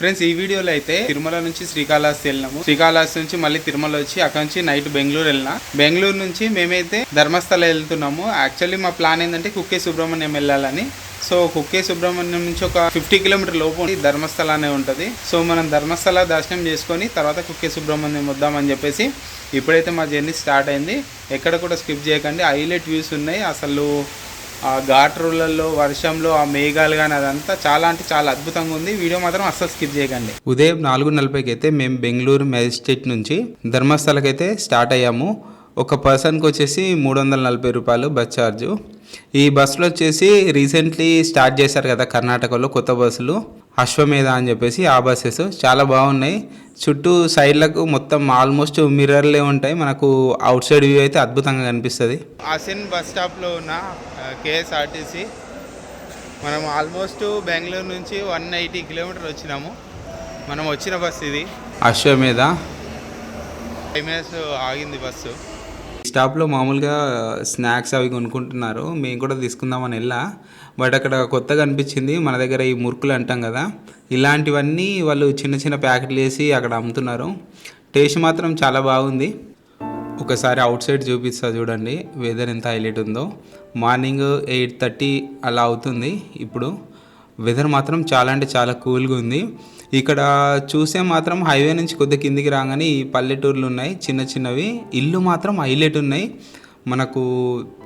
Friends ఈ వీడియోలో అయితే తిరుమల నుంచి శ్రీకాళహస్తి వెళ్ళినాము. శ్రీకాళహస్తి నుంచి మళ్ళీ తిరుమల వచ్చి అక్కడ నుంచి నైట్ బెంగళూరు వెళ్ళినా. బెంగళూరు నుంచి మేమైతే ధర్మస్థల వెళ్తున్నాము. యాక్చువల్లీ మా ప్లాన్ ఏంటంటే కుక్కే సుబ్రహ్మణ్యం వెళ్ళాలని. సో కుక్కే సుబ్రహ్మణ్యం నుంచి ఒక ఫిఫ్టీ కిలోమీటర్ లోపు ఉంది ధర్మస్థల అనే ఉంటుంది. సో మనం ధర్మస్థల దర్శనం చేసుకొని తర్వాత కుక్కే సుబ్రహ్మణ్యం వద్దామని చెప్పేసి ఇప్పుడైతే మా జర్నీ స్టార్ట్ అయింది. ఎక్కడ కూడా స్కిప్ చేయకండి. హైలైట్ వ్యూస్ ఉన్నాయి. అసలు ఆ ఘాట్ వర్షంలో ఆ మేఘాలు కానీ అదంతా చాలా అంటే చాలా అద్భుతంగా ఉంది. వీడియో మాత్రం అస్సలు స్కిప్ చేయకండి. ఉదయం నాలుగు నలభైకి అయితే మేము బెంగళూరు మెజిస్ట్రేట్ నుంచి ధర్మస్థలకి అయితే స్టార్ట్ అయ్యాము. ఒక పర్సన్కి వచ్చేసి మూడు వందల నలభై రూపాయలు బస్ ఛార్జు. ఈ బస్సులో వచ్చేసి రీసెంట్లీ స్టార్ట్ చేశారు కదా కర్ణాటకలో కొత్త బస్సులు. అశ్వమేధ అని చెప్పేసి ఆ బస్సెస్ చాలా బాగున్నాయి. చుట్టూ సైడ్లకు మొత్తం ఆల్మోస్ట్ మిర్రర్లే ఉంటాయి. మనకు అవుట్ సైడ్ వ్యూ అయితే అద్భుతంగా కనిపిస్తుంది. ఆసిన్ బస్ స్టాప్లో ఉన్న కేఎస్ఆర్టీసీ మనం ఆల్మోస్ట్ బెంగళూరు నుంచి వన్ ఎయిటీ కిలోమీటర్ వచ్చినాము. మనం వచ్చిన బస్సు ఇది. అశ్వమేధ. ఫైవ్ మినిట్స్ ఆగింది బస్సు. స్టాప్లో మామూలుగా స్నాక్స్ అవి కొనుక్కుంటున్నారు. మేము కూడా తీసుకుందామని వెళ్ళా. బట్ అక్కడ కొత్తగా అనిపించింది మన దగ్గర ఈ మురుకులు అంటాం కదా. ఇలాంటివన్నీ వాళ్ళు చిన్న చిన్న ప్యాకెట్లు వేసి అక్కడ అమ్ముతున్నారు. టేస్ట్ మాత్రం చాలా బాగుంది. ఒకసారి అవుట్ సైడ్ చూపిస్తా చూడండి వెదర్ ఎంత హైలైట్ ఉందో. మార్నింగ్ ఎయిట్ థర్టీ అలా అవుతుంది ఇప్పుడు. వెదర్ మాత్రం చాలా అంటే చాలా కూల్గా ఉంది. ఇక్కడ చూసే మాత్రం హైవే నుంచి కొద్ది కిందికి రాగానే ఈ పల్లెటూర్లు ఉన్నాయి చిన్న చిన్నవి. ఇల్లు మాత్రం హైలైట్ ఉన్నాయి. మనకు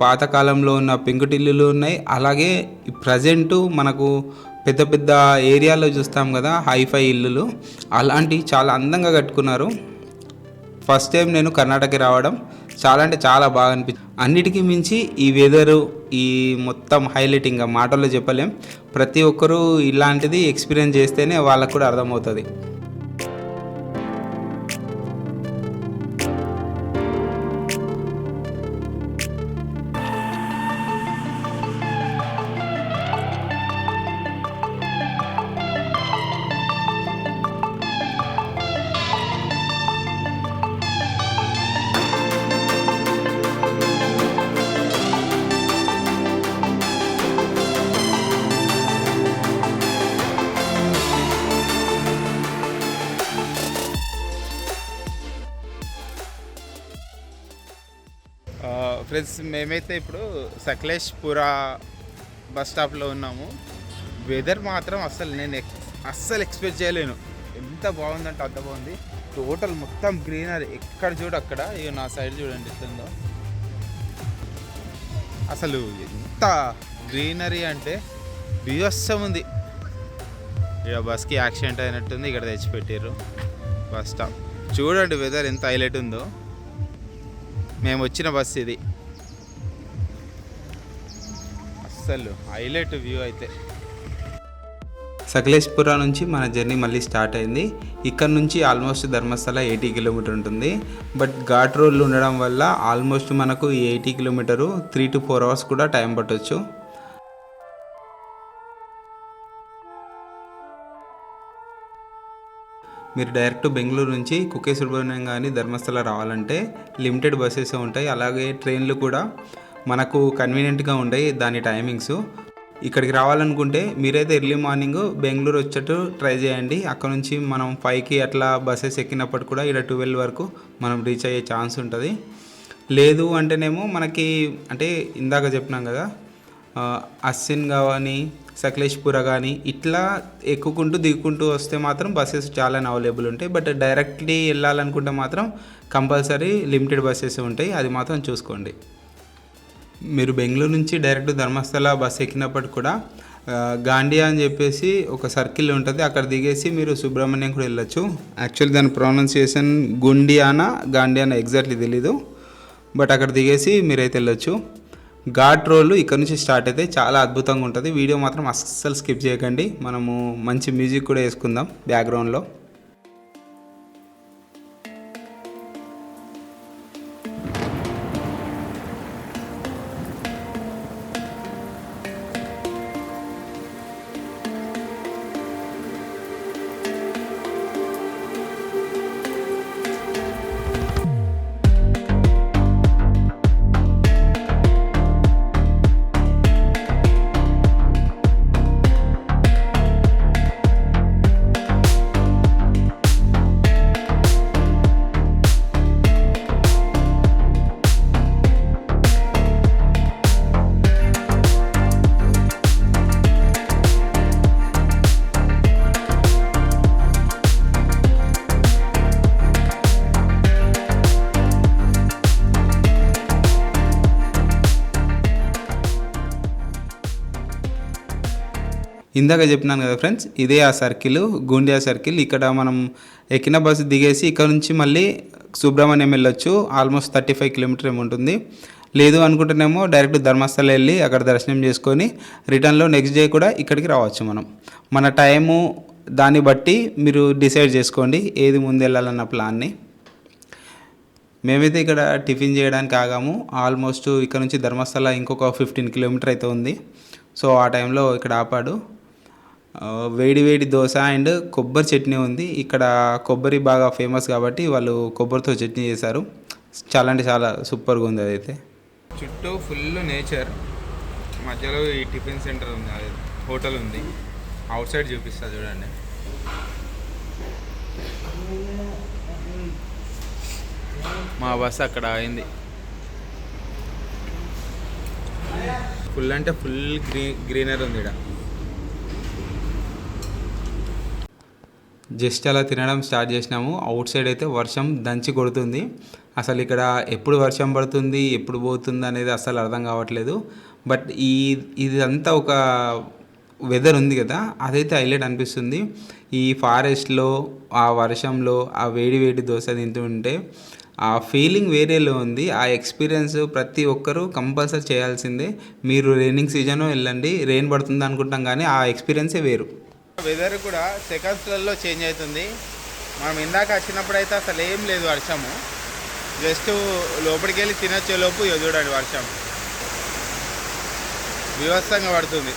పాతకాలంలో ఉన్న పెంకుటిల్లులు ఉన్నాయి. అలాగే ప్రజెంట్ మనకు పెద్ద పెద్ద ఏరియాలో చూస్తాం కదా హైఫై ఇల్లులు. అలాంటివి చాలా అందంగా కట్టుకున్నారు. ఫస్ట్ టైం నేను కర్ణాటకకి రావడం. చాలా అంటే చాలా బాగా అనిపించింది అన్నిటికీ మించి ఈ వెదరు ఈ మొత్తం హైలైట్ ఇంకా మాటల్లో చెప్పలేం. ప్రతి ఒక్కరూ ఇలాంటిది ఎక్స్పీరియన్స్ చేస్తేనే వాళ్ళకు కూడా అర్థమవుతుంది. ఫ్రెండ్స్ మేమైతే ఇప్పుడు సకలేష్పురా బస్ స్టాప్లో ఉన్నాము. వెదర్ మాత్రం అస్సలు నేను ఎక్- అస్సలు ఎక్స్పెక్ట్ చేయలేను. ఎంత బాగుందంటే అంత బాగుంది. టోటల్ మొత్తం గ్రీనరీ ఎక్కడ చూడు అక్కడ ఇక నా సైడ్ చూడండి ఎట్లుందో. అసలు ఎంత గ్రీనరీ అంటే బివస్సం ఉంది. ఇక బస్కి యాక్సిడెంట్ అయినట్టుంది ఇక్కడ తెచ్చిపెట్టారు బస్ స్టాప్. చూడండి వెదర్ ఎంత హైలైట్ ఉందో. మేము వచ్చిన బస్ ఇది. అసలు హైలైట్ వ్యూ అయితే. సకలేష్పుర నుంచి మన జర్నీ మళ్ళీ స్టార్ట్ అయింది. ఇక్కడ నుంచి ఆల్మోస్ట్ ధర్మస్థల ఎయిటీ కిలోమీటర్ ఉంటుంది. బట్ ఘాట్ రోడ్లు ఉండడం వల్ల ఆల్మోస్ట్ మనకు eighty kilometer three to four hours కూడా టైం పట్టవచ్చు మీరు డైరెక్ట్ బెంగళూరు నుంచి కుకే సుబ్రహ్మణ్యం కానీ ధర్మస్థల రావాలంటే లిమిటెడ్ బస్సెస్ ఉంటాయి. అలాగే ట్రైన్లు కూడా మనకు కన్వీనియంట్గా ఉండే దాని టైమింగ్స్ ఇక్కడికి రావాలనుకుంటే మీరైతే ఎర్లీ మార్నింగ్ బెంగళూరు వచ్చేట్టు ట్రై చేయండి. అక్కడ నుంచి మనం ఫైవ్కి అట్లా బస్సెస్ ఎక్కినప్పుడు కూడా ఇక్కడ ట్వెల్వ్ వరకు మనం రీచ్ అయ్యే ఛాన్స్ ఉంటుంది. లేదు అంటేనేమో మనకి అంటే ఇందాక చెప్పినాం కదా అస్సిన్ కానీ సకలేష్పుర కానీ ఇట్లా ఎక్కుకుంటూ దిగుకుంటూ వస్తే మాత్రం బస్సెస్ చాలా అవైలబుల్ ఉంటాయి. బట్ డైరెక్ట్లీ వెళ్ళాలనుకుంటే మాత్రం కంపల్సరీ లిమిటెడ్ బస్సెస్ ఉంటాయి. అది మాత్రం చూసుకోండి. మీరు బెంగళూరు నుంచి డైరెక్ట్ ధర్మస్థల బస్ ఎక్కినప్పటికి కూడా గాండియా అని చెప్పేసి ఒక సర్కిల్ ఉంటుంది. అక్కడ దిగేసి మీరు సుబ్రహ్మణ్యం కూడా వెళ్ళొచ్చు. యాక్చువల్లీ దాని ప్రొనౌన్సియేషన్ గుండియానా గాండియానా ఎగ్జాక్ట్లీ తెలీదు. బట్ అక్కడ దిగేసి మీరైతే వెళ్ళొచ్చు. ఘాట్ రోల్ ఇక్కడ నుంచి స్టార్ట్ అయితే చాలా అద్భుతంగా ఉంటుంది. వీడియో మాత్రం అస్సలు స్కిప్ చేయకండి. మనము మంచి మ్యూజిక్ కూడా వేసుకుందాం బ్యాక్గ్రౌండ్లో. ఇందాక చెప్పినాను కదా ఫ్రెండ్స్ ఇదే ఆ సర్కిల్ గూండియా సర్కిల్ ఇక్కడ మనం ఎక్కిన బస్సు దిగేసి ఇక్కడ నుంచి మళ్ళీ సుబ్రహ్మణ్యం వెళ్ళొచ్చు. ఆల్మోస్ట్ థర్టీ ఫైవ్ కిలోమీటర్ ఏముంటుంది లేదు అనుకుంటేనేమో డైరెక్ట్ ధర్మస్థల వెళ్ళి అక్కడ దర్శనం చేసుకొని రిటర్న్లో నెక్స్ట్ డే కూడా ఇక్కడికి రావచ్చు మనం. మన టైము దాన్ని బట్టి మీరు డిసైడ్ చేసుకోండి ఏది ముందు వెళ్ళాలన్న ప్లాన్ని మేమైతే ఇక్కడ టిఫిన్ చేయడానికి ఆగాము. ఆల్మోస్ట్ ఇక్కడ నుంచి ధర్మస్థల ఇంకొక ఫిఫ్టీన్ కిలోమీటర్ అయితే ఉంది. సో ఆ టైంలో ఇక్కడ ఆపాడు. వేడి వేడి దోశ అండ్ కొబ్బరి చట్నీ ఉంది. ఇక్కడ కొబ్బరి బాగా ఫేమస్ కాబట్టి వాళ్ళు కొబ్బరితో చట్నీ చేశారు. చాలా అంటే చాలా సూపర్గా ఉంది అదైతే. చుట్టూ ఫుల్ నేచర్. మధ్యలో ఈ టిఫిన్ సెంటర్ ఉంది అది హోటల్ ఉంది. అవుట్ సైడ్ చూపిస్తా చూడండి. మా బస్ అక్కడ అయింది. ఫుల్ అంటే ఫుల్ గ్రీ గ్రీనరీ ఉంది ఇక్కడ. జస్ట్ అలా తినడం స్టార్ట్ చేసినాము. అవుట్ సైడ్ అయితే వర్షం దంచి కొడుతుంది. అసలు ఇక్కడ ఎప్పుడు వర్షం పడుతుంది ఎప్పుడు పోతుంది అనేది అసలు అర్థం కావట్లేదు. బట్ ఈ ఇదంతా ఒక వెదర్ ఉంది కదా అదైతే హైలైట్ అనిపిస్తుంది. ఈ ఫారెస్ట్లో ఆ వర్షంలో ఆ వేడి వేడి దోశ తింటూ ఉంటే ఆ ఫీలింగ్ వేరేలో ఉంది. ఆ ఎక్స్పీరియన్స్ ప్రతి ఒక్కరూ కంపల్సరీ చేయాల్సిందే. మీరు రైనింగ్ సీజన్ వెళ్ళండి రెయిన్ పడుతుంది అనుకుంటాం కానీ ఆ ఎక్స్పీరియన్సే వేరు. వెదర్ కూడా సెకండ్స్లలో చేంజ్ అవుతుంది. మనం ఇందాక వచ్చినప్పుడు అయితే అసలు ఏం లేదు వర్షము. జస్ట్ లోపలికి వెళ్ళి తినొచ్చే లోపు చూడండి వర్షం. వివత్సంగా పడుతుంది.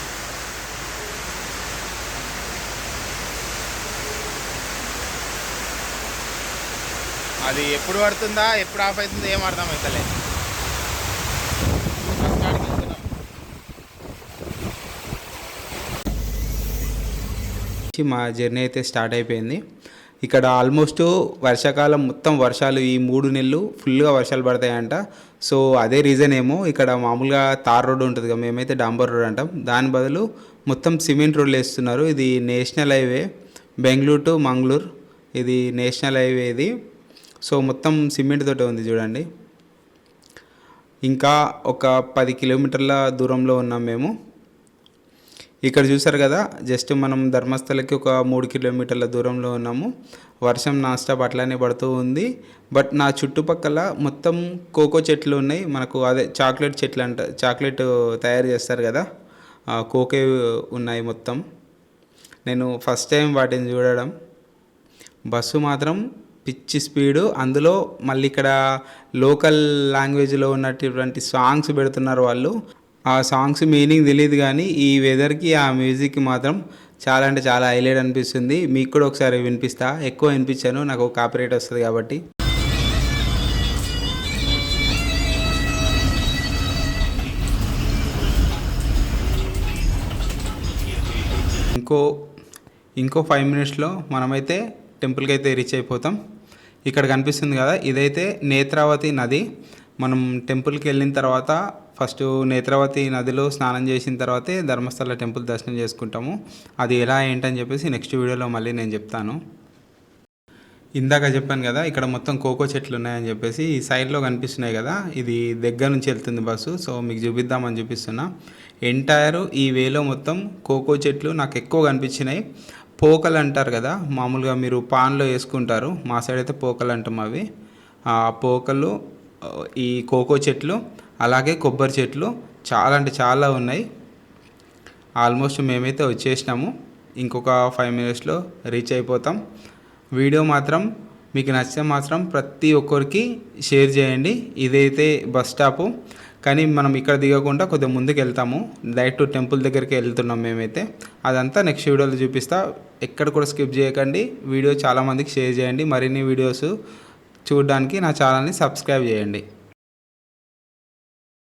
అది ఎప్పుడు పడుతుందా ఎప్పుడు ఆఫ్ అవుతుందో ఏం అర్థం అవుతలేదు నుంచి మా జర్నీ అయితే స్టార్ట్ అయిపోయింది. ఇక్కడ ఆల్మోస్ట్ వర్షాకాలం మొత్తం వర్షాలు ఈ మూడు నెలలు ఫుల్గా వర్షాలు పడతాయంట. సో అదే రీజన్ ఏమో ఇక్కడ మామూలుగా తార్ రోడ్ ఉంటుంది కదా మేమైతే డాంబర్ రోడ్ అంటాం. దాని బదులు మొత్తం సిమెంట్ రోడ్లు వేస్తున్నారు. ఇది national highway Bengaluru to Mangaluru. ఇది నేషనల్ హైవే ఇది. సో మొత్తం సిమెంట్ తోటే ఉంది చూడండి. ఇంకా ఒక పది కిలోమీటర్ల దూరంలో ఉన్నాం మేము. ఇక్కడ చూసారు కదా జస్ట్ మనం ధర్మస్థలకి ఒక మూడు కిలోమీటర్ల దూరంలో ఉన్నాము. వర్షం నాన్ అట్లానే పడుతూ ఉంది. బట్ నా చుట్టుపక్కల మొత్తం కోకో చెట్లు ఉన్నాయి. మనకు అదే చాక్లెట్ చెట్లు అంట చాక్లెట్ తయారు చేస్తారు కదా కోకే ఉన్నాయి మొత్తం. నేను ఫస్ట్ టైం వాటిని చూడడం. బస్సు మాత్రం పిచ్చి స్పీడు. అందులో మళ్ళీ ఇక్కడ లోకల్ లాంగ్వేజ్లో ఉన్నటువంటి సాంగ్స్ పెడుతున్నారు వాళ్ళు. ఆ సాంగ్స్ మీనింగ్ తెలియదు కానీ ఈ వెదర్కి ఆ మ్యూజిక్కి మాత్రం చాలా అంటే చాలా హైలైట్ అనిపిస్తుంది. మీకు కూడా ఒకసారి వినిపిస్తా. ఎక్కువ వినిపించాను. నాకు కాపీరేట్ వస్తుంది కాబట్టి. ఇంకో ఇంకో ఫైవ్ మినిట్స్లో మనమైతే టెంపుల్కి అయితే రీచ్ అయిపోతాం. ఇక్కడ కనిపిస్తుంది కదా ఇదైతే నేత్రావతి నది. మనం టెంపుల్కి వెళ్ళిన తర్వాత ఫస్ట్ నేత్రావతి నదిలో స్నానం చేసిన తర్వాతే ధర్మస్థల టెంపుల్ దర్శనం చేసుకుంటాము. అది ఎలా ఏంటని చెప్పేసి నెక్స్ట్ వీడియోలో మళ్ళీ నేను చెప్తాను. ఇందాక చెప్పాను కదా ఇక్కడ మొత్తం కోకో చెట్లు ఉన్నాయని చెప్పేసి ఈ సైడ్లో కనిపిస్తున్నాయి కదా ఇది దగ్గర నుంచి వెళ్తుంది బస్సు సో మీకు చూపిద్దామని చూపిస్తున్నా. ఎంటైర్ ఈ వేలో మొత్తం కోకో చెట్లు నాకు ఎక్కువ కనిపించినాయి. పోకలు అంటారు కదా మామూలుగా మీరు పాన్లో వేసుకుంటారు మా సైడ్ అయితే పోకలు అంటాం అవి. ఆ పోకలు ఈ కోకో చెట్లు అలాగే కొబ్బరి చెట్లు చాలా అంటే చాలా ఉన్నాయి. ఆల్మోస్ట్ మేమైతే వచ్చేసినాము. ఇంకొక ఫైవ్ మినిట్స్లో రీచ్ అయిపోతాం. వీడియో మాత్రం మీకు నచ్చితే మాత్రం ప్రతి ఒక్కరికి షేర్ చేయండి. ఇదైతే బస్ స్టాపు. కానీ మనం ఇక్కడ దిగకుండా కొద్దిగా ముందుకు వెళ్తాము. డైరెక్ట్ టెంపుల్ దగ్గరికి వెళ్తున్నాం మేమైతే. అదంతా నెక్స్ట్ వీడియోలో చూపిస్తా. ఎక్కడ కూడా స్కిప్ చేయకండి. వీడియో చాలామందికి షేర్ చేయండి. మరిన్ని వీడియోస్ చూడడానికి నా ఛానల్ని సబ్స్క్రైబ్ చేయండి.